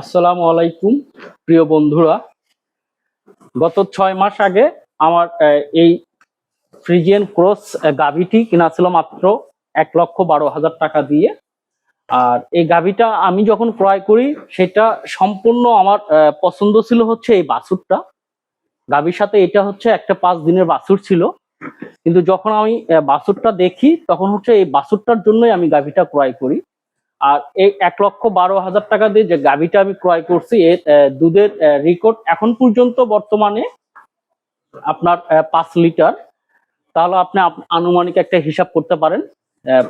আসসালামু আলাইকুম, প্রিয় বন্ধুরা। গত ছয় মাস আগে আমার এই ফ্রিজিয়ান ক্রস গাভিটি কিনা ছিল মাত্র এক লক্ষ বারো হাজার টাকা দিয়ে। আর এই গাভিটা আমি যখন ক্রয় করি, সেটা সম্পূর্ণ আমার পছন্দ ছিল হচ্ছে এই বাছুরটা। গাভির সাথে এটা হচ্ছে একটা পাঁচ দিনের বাছুর ছিল। কিন্তু যখন আমি বাছুরটা দেখি, তখন হচ্ছে এই বাছুরটার জন্যই আমি গাভিটা ক্রয় করি। আর এই এক লক্ষ বারো হাজার টাকা দিয়ে যে গাভিটা আমি ক্রয় করছি এর দুধের রেকর্ড এখন পর্যন্ত বর্তমানে আপনার পাঁচ লিটার। তাহলে আপনি আপ- আনুমানিক একটা হিসাব করতে পারেন।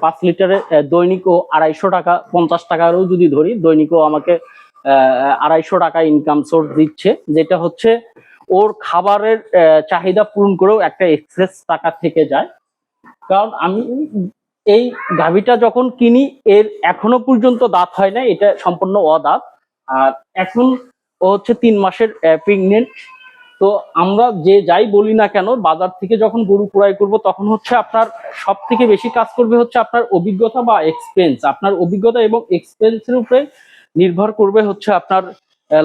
পাঁচ লিটারে দৈনিক ও আড়াইশো টাকা, পঞ্চাশ টাকারও যদি ধরি দৈনিকও আমাকে আড়াইশো টাকা ইনকাম সোর্স দিচ্ছে। যেটা হচ্ছে ওর খাবারের চাহিদা পূরণ করেও একটা এক্সেস টাকা থেকে যায়। কারণ আমি এই গাভিটা যখন কিনি, এর এখনও পর্যন্ত দাঁত হয় না এটা সম্পূর্ণ অদাঁত। আর এখন ও হচ্ছে তিন মাসের প্রেগনেন্ট তো আমরা যে যাই বলি না কেন, বাজার থেকে যখন গরু ক্রয় করব, তখন হচ্ছে আপনার সব থেকে বেশি কাজ করবে হচ্ছে আপনার অভিজ্ঞতা বা এক্সপেন্স আপনার অভিজ্ঞতা এবং এক্সপেন্সের উপরে নির্ভর করবে হচ্ছে আপনার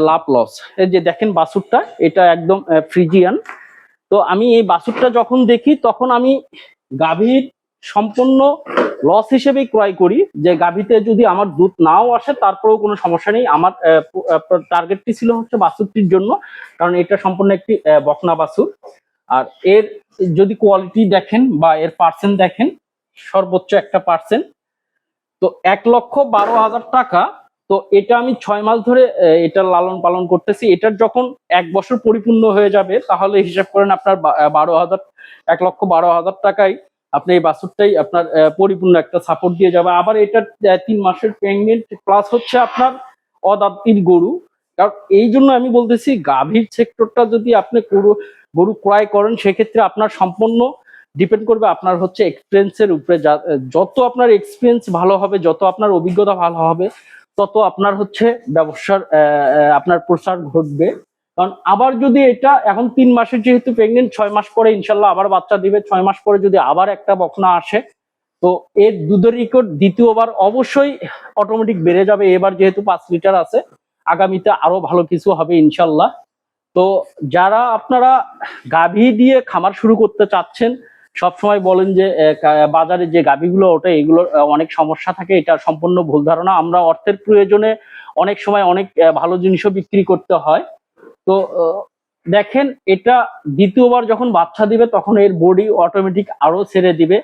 লাভ লস এই যে দেখেন বাসুরটা এটা একদম ফ্রিজিয়ান তো আমি এই বাসুরটা যখন দেখি, তখন আমি গাভীর সম্পূর্ণ লস হিসেবেই ক্রয় করি। যে গাভীতে যদি আমার দুধ নাও আসে, তারপরেও কোনো সমস্যা নেই। আমার টার্গেটটি ছিল হচ্ছে বাছুরটির জন্য, কারণ এটা সম্পূর্ণ একটি বকনা বাছুর। আর এর যদি কোয়ালিটি দেখেন বা এর পার্সেন্ট দেখেন, সর্বোচ্চ একটা পার্সেন্ট তো এক লক্ষ বারো হাজার টাকা, তো এটা আমি ছয় মাস ধরে এটা লালন পালন করতেছি। এটার যখন এক বছর পরিপূর্ণ হয়ে যাবে, তাহলে হিসাব করেন আপনার বারো হাজার, এক লক্ষ বারো হাজার টাকায় আপনি এই বাছুরটাই আপনার পরিপূর্ণ একটা সাপোর্ট দিয়ে যাবে। আবার এটা তিন মাসের প্রেগনেন্ট প্লাস হচ্ছে আপনার অদাত্তির গরু। কারণ এই জন্য আমি বলতেছি, গাভীর সেক্টরটা যদি আপনি গরু গরু ক্রয় করেন, সেক্ষেত্রে আপনার সম্পূর্ণ ডিপেন্ড করবে আপনার হচ্ছে এক্সপিরিয়েন্সের উপরে। যত আপনার এক্সপিরিয়েন্স ভালো হবে, যত আপনার অভিজ্ঞতা ভালো হবে, তত আপনার হচ্ছে ব্যবসার আপনার প্রসার ঘটবে। কারণ আবার যদি এটা, এখন তিন মাসের যেহেতু প্রেগনেন্ট ছয় মাস পরে ইনশাল্লাহ আবার বাচ্চা দিবে, ছয় মাস পরে যদি আবার একটা বকনা আসে, তো এর দুধের রেকর্ড দ্বিতীয়বার অবশ্যই অটোমেটিক বেড়ে যাবে, এবার যেহেতু পাঁচ লিটার আছে, আগামীতে আরও ভালো কিছু হবে ইনশাল্লাহ। তো যারা আপনারা গাভী দিয়ে খামার শুরু করতে চাচ্ছেন সব সময় বলেন যে বাজারে যে গাভীগুলো ওঠে এগুলোর অনেক সমস্যা থাকে, এটা সম্পূর্ণ ভুল ধারণা। আমরা অর্থের প্রয়োজনে অনেক সময় অনেক ভালো জিনিসও বিক্রি করতে হয়। তো দেখেন এটা দ্বিতীয়বার যখন বাচ্চা দিবে তখন এর বডি অটোমেটিক আরও ছেড়ে দিবে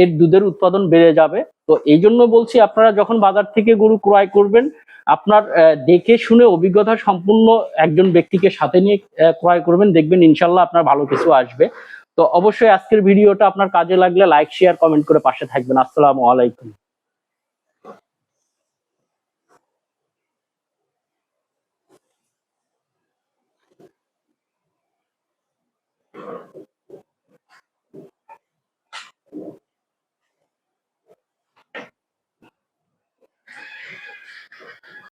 এর দুধের উৎপাদন বেড়ে যাবে। তো এই জন্য বলছি আপনারা যখন বাজার থেকে গরু ক্রয় করবেন, আপনার দেখে শুনে অভিজ্ঞতা সম্পূর্ণ একজন ব্যক্তিকে সাথে নিয়ে ক্রয় করবেন, দেখবেন ইনশাল্লাহ আপনার ভালো কিছু আসবে। তো অবশ্যই আজকের ভিডিওটা আপনার কাজে লাগলে লাইক শেয়ার কমেন্ট করে পাশে থাকবেন। আসসালামু আলাইকুম।